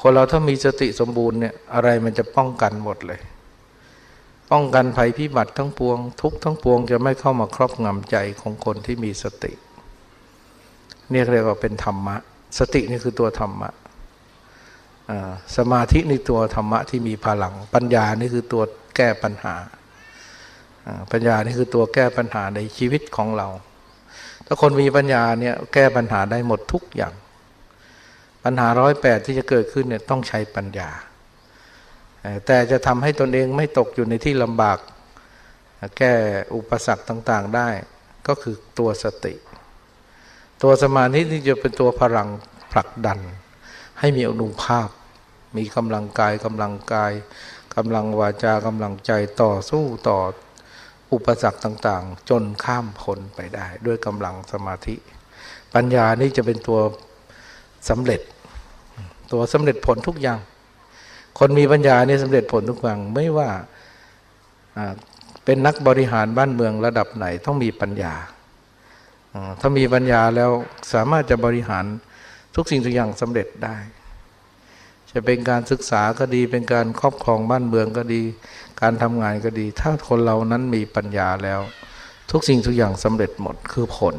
คนเราถ้ามีสติสมบูรณ์เนี่ยอะไรมันจะป้องกันหมดเลย ป้องกันภัยพิบัติทั้งปวง ทุกทั้งปวงจะไม่เข้ามาครอบงำใจของคนที่มีสติเนี่ยเรียกว่าเป็นธรรมะ สตินี่คือตัวธรรมะสมาธินี่ตัวธรรมะที่มีพลัง ปัญญานี่คือตัวแก้ปัญหา ปัญญานี่คือตัวแก้ปัญหาในชีวิตของเรา ถ้าคนมีปัญญาเนี่ยแก้ปัญหาได้หมดทุกอย่าง ปัญหาร้อยแปดที่จะเกิดขึ้นเนี่ยต้องใช้ปัญญา แต่จะทำให้ตนเองไม่ตกอยู่ในที่ลำบาก แก้อุปสรรคต่างๆได้ ก็คือตัวสติ ตัวสมาธินี่จะเป็นตัวพลังผลักดัน ให้มีอนุภาพ มีกำลังกายกำลังกายกำลังวาจากำลังใจต่อสู้ต่ออุปสรรคต่างๆ จนข้ามพ้นไปได้ ด้วยกำลังสมาธิ ปัญญานี่จะเป็นตัวสำเร็จ ตัวสำเร็จผลทุกอย่าง คนมีปัญญาเนี่ยสำเร็จผลทุกอย่างไม่ว่าเป็นนักบริหารบ้านเมืองระดับไหนต้องมีปัญญา ถ้ามีปัญญาแล้วสามารถจะบริหารทุกสิ่งทุกอย่างสำเร็จได้ จะเป็นการศึกษาก็ดี เป็นการครอบครองบ้านเมืองก็ดี การทำงานก็ดี ถ้าคนเรานั้นมีปัญญาแล้ว ทุกสิ่งทุกอย่างสำเร็จหมดคือผล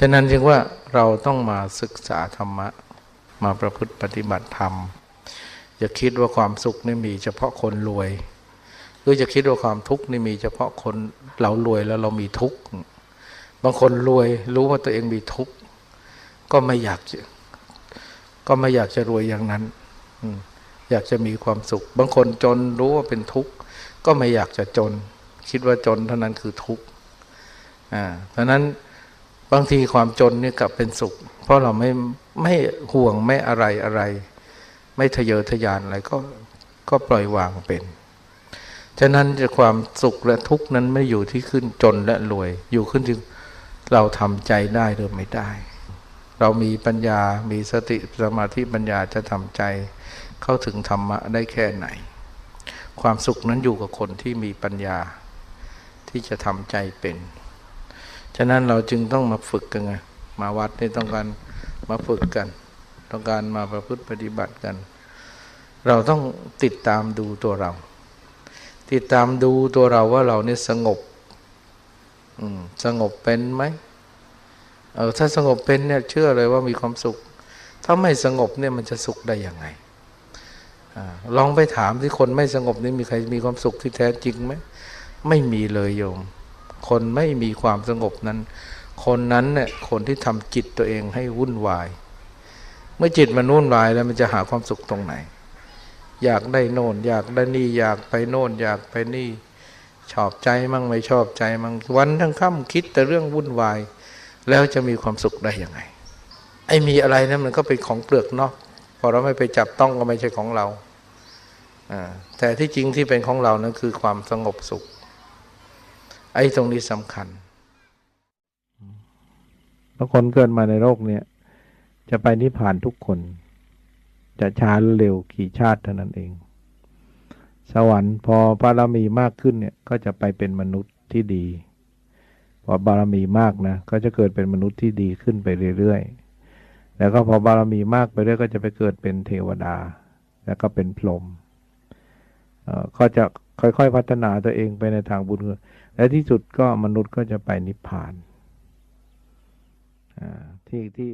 ฉะนั้นจึงว่าเราต้องมาศึกษาธรรมะ มาประพฤติปฏิบัติธรรม อย่าคิดว่าความสุขนี่มีเฉพาะคนรวย หรือจะคิดว่าความทุกข์นี่มีเฉพาะคนเรารวยแล้วเรามีทุกข์ บางคนรวยรู้ว่าตัวเองมีทุกข์ ก็ไม่อยากจะก็ไม่อยากจะรวยอย่างนั้น อยากจะมีความสุข บางคนจนรู้ว่าเป็นทุกข์ ก็ไม่อยากจะจน คิดว่าจนเท่านั้นคือทุกข์ อ่า เพราะนั้น บางทีความจนนี่กลับเป็นสุข เพราะเราไม่ไม่ห่วงไม่อะไรอะไร ไม่ทะเยอทะยานอะไรก็ก็ปล่อยวางเป็นฉะนั้นจะความสุขและทุกข์นั้นไม่อยู่ที่ขึ้นจนและรวย อยู่ขึ้นที่เราทำใจได้หรือไม่ได้ เรามีปัญญา มีสติสมาธิปัญญาจะทำใจ เข้าถึงธรรมะได้แค่ไหน ความสุขนั้นอยู่กับคนที่มีปัญญา ที่จะทำใจเป็น ฉะนั้นเราจึงต้องมาฝึกกันไงมาวัดนี่ต้องการมาฝึกกัน ต้องการมาประพฤติปฏิบัติกัน เราต้องติดตามดูตัวเรา ติดตามดูตัวเราว่าเราเนี่ยสงบสงบเป็นไหมเออถ้าสงบเป็นเนี่ยเชื่อเลยว่ามีความสุข ถ้าไม่สงบเนี่ยมันจะสุขได้ยังไงอลองไปถามที่คนไม่สงบนี่มีใครมีความสุขที่แท้จริงไหมไม่มีเลยโยม คนไม่มีความสงบนั้น คนนั้นเนี่ยคนที่ทำจิตตัวเองให้วุ่นวาย เมื่อจิตมันวุ่นวายแล้วมันจะหาความสุขตรงไหน อยากได้โน่น อยากได้นี่อยากไปโน่น อยากไปนี่ชอบใจมั่งไม่ชอบใจมั่งวันทั้งค่ำคิดแต่เรื่องวุ่นวาย แล้วจะมีความสุขได้ยังไง ไอ้มีอะไรนะั้นมันก็เป็นของเปลือกนอกพอเราไม่ไปจับต้องก็ไม่ใช่ของเราแต่ที่จริงที่เป็นของเรานั้นคือความสงบสุข ไอ้ตรงนี้สำคัญบางคนเกิดมาในโลกเนี้ยจะไปนิพพานทุกคน จะช้าเร็วกี่ชาติเท่านั้นเอง สวรรค์พอบารมีมากขึ้นเนี่ย ก็จะไปเป็นมนุษย์ที่ดี พอบารมีมากนะ ก็จะเกิดเป็นมนุษย์ที่ดีขึ้นไปเรื่อยๆ แล้วก็พอบารมีมากไปเรื่อยก็จะไปเกิดเป็นเทวดา แล้วก็เป็นพรหมก็จะค่อยๆพัฒนาตัวเองไปในทางบุญ และที่สุดก็มนุษย์ก็จะไปนิพพานที่ที่